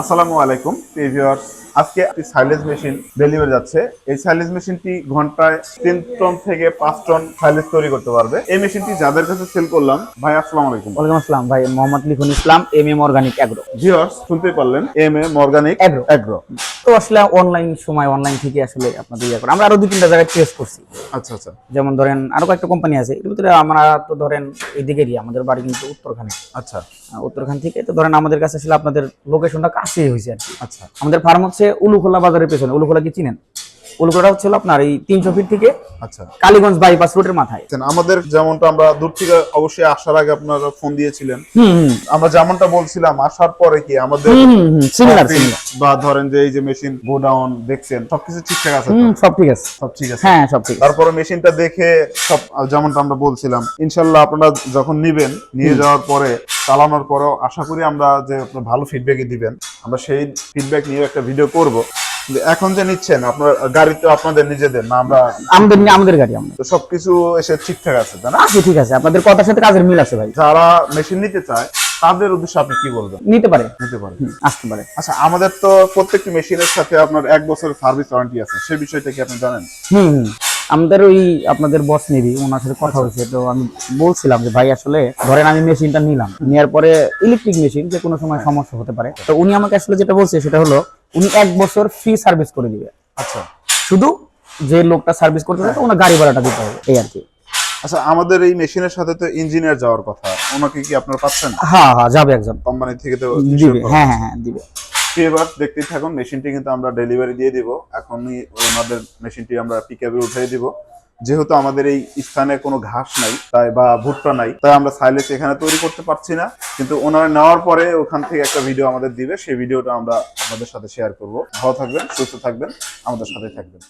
আসসালামু আলাইকুম ভিউয়ার্স। আজকে সাইলেজ মেশিন ডেলিভারি যাচ্ছে। এই সাইলেজ মেশিনটি ঘন্টায় তিন টন থেকে পাঁচ টন সাইলেজ তৈরি করতে পারবে। এই মেশিনটি যাদের কাছে সেল করলাম ভাই আসসালামু আলাইকুম। ওয়ালাইকুম আসসালাম ভাই মোহাম্মদ লিখুন Islam M M organic agro viewers শুনতে পারলেন M A organic Agro. Agro তো আসলে অনলাইন সময় অনলাইন থেকে আসলে আপনাদের ইয়ে করে। আমরা আরও দুই তিনটা জায়গায় টেস্ট করছি। আচ্ছা আচ্ছা। যেমন ধরেন আরও কয়েকটা কোম্পানি আছে। এর ভিতরে আমরা তো ধরেন এইদিকেরই আমাদের বাড়ি কিন্তু উত্তরখানে। আচ্ছা। উত্তরখান থেকে তো ধরেন আমাদের কাছে আসলে আপনাদের লোকেশনটা কাছেই হয়েছে আর কি। আচ্ছা। আমাদের ফার্ম হচ্ছে উলুখোলা বাজারের পেছনে। উলুখোলা কি চিনেন? উলুখোলা হচ্ছে হলো আপনার এই তিনশো ফিট থেকে আচ্ছা। কালীগঞ্জ বাইপাস রোডের মাথায়। আমাদের যেমনটা আমরা দূর থেকে অবশ্যই আসার আগে আপনারা ফোন দিয়েছিলেন। আমরা যেমনটা বলছিলাম আসার পরে কি আমাদের সিমিলার বা ধরেন যে এই যে মেশিন গোডাউন দেখছেন সবকিছু ঠিকঠাক আছে সব ঠিক আছে। সব ঠিক আছে। হ্যাঁ সব ঠিক তারপরে মেশিনটা দেখে সব যেমনটা আমরা বলছিলাম ইনশাল্লাহ আপনারা যখন নিবেন নিয়ে যাওয়ার পরে চালানোর পরেও আশা করি আমরা যে আপনার ভালো ফিডব্যাকই দিবেন আমরা সেই ফিডব্যাক নিয়ে একটা ভিডিও করব। এখন যে নিচ্ছেন আপনার গাড়ি তো আপনাদের নিজেদের না আমরা আমাদের আমাদের গাড়ি আমাদের তো সবকিছু এসে ঠিকঠাক আছে তাই না? আছে ঠিক আছে। আপনাদের কথার সাথে কাজের মিল আছে ভাই। যারা মেশিন নিতে চায় তাদের উদ্দেশ্যে আপনি কি বলবেন? নিতে পারে। নিতে হুম, আসতে পারে। আচ্ছা আমাদের তো প্রত্যেকটি মেশিনের সাথে আপনার এক বছরের সার্ভিস ওয়ারেন্টি আছে সেই বিষয়টা কি আপনি জানেন? হুম হুম। আমাদের ওই আপনাদের বস নেবি ওনার সাথে কথা হয়েছে তো আমি বলছিলাম যে ভাই আসলে ধরেন আমি মেশিনটা নিলাম। নেওয়ার পরে ইলেকট্রিক মেশিন যে কোনো সময় সমস্যা হতে পারে। তো উনি আমাকে আসলে যেটা বলছে সেটা হলো উনি এক বছর ফ্রি সার্ভিস করে দিবে। আচ্ছা। শুধু যে লোকটা সার্ভিস করতে চায় ওনার গাড়ি ভাড়াটা দিতে হবে এই আর কি। আচ্ছা আমাদের এই মেশিনের সাথে তো ইঞ্জিনিয়ার যাওয়ার কথা। ওনাকে কি আপনারা পাচ্ছেন? হ্যাঁ হ্যাঁ যাবে একজন। কোম্পানি থেকে তো দিবে হ্যাঁ হ্যাঁ হ্যাঁ দিবে। এবার দেখতেই থাকুন মেশিনটি কিন্তু আমরা ডেলিভারি দিয়ে দিব। এখনই ওনাদের মেশিনটি আমরা পিকআপে উঠিয়ে দিব। যেহেতু আমাদের এই স্থানে কোনো ঘাস নাই, তাই বা ভুট্টা নাই, তাই আমরা সাইলেস এখানে তৈরি করতে পারছি না। কিন্তু ওনারা নেওয়ার পরে ওখান থেকে একটা ভিডিও আমাদের দিবে, সেই ভিডিওটা আমরা আমাদের সাথে শেয়ার করব। ভালো থাকবেন, সুস্থ থাকবেন, আমাদের সাথে থাকবেন।